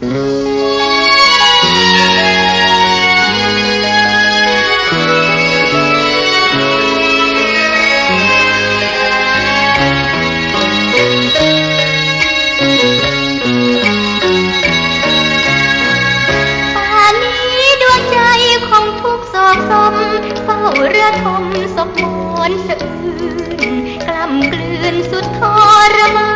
ป่านนี้ดวงใจของทุกโศกสมเฝ้าเรือทมสมมนสะอื้นกล้ำกลืนสุดทรมาน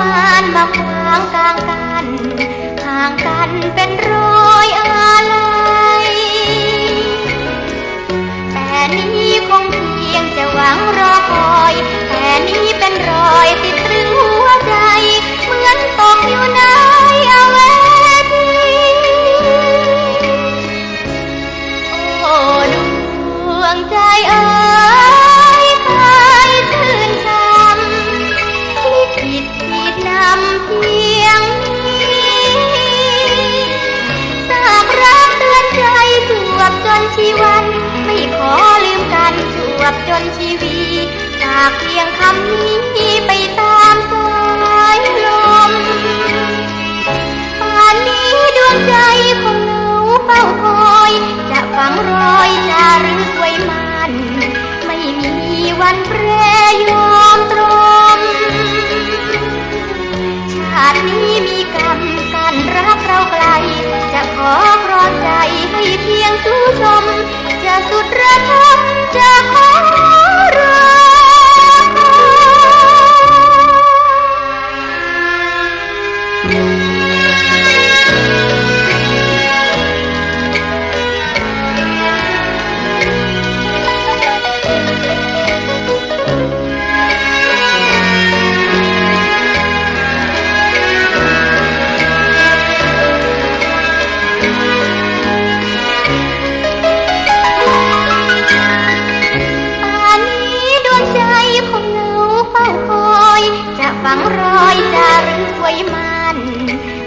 มานมาขวางกลางกันห่างกันเป็นร้อยอาลัยแต่นี้ ชีวัน ไม่ขอลืมกันจวบจนชีวีฝากเพียงคำนี้ไปตามสายลมป่านนี้ดวงใจคงเหงาเฝ้าคอย จะฝังรอยจารึกไว้มัน ไม่มีวันแปรยอมตรมชาตินี้มีกรรมกันรักเราไกลจะขอ ไว้มัน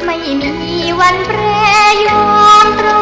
ไม่มีวันแปรยอมตร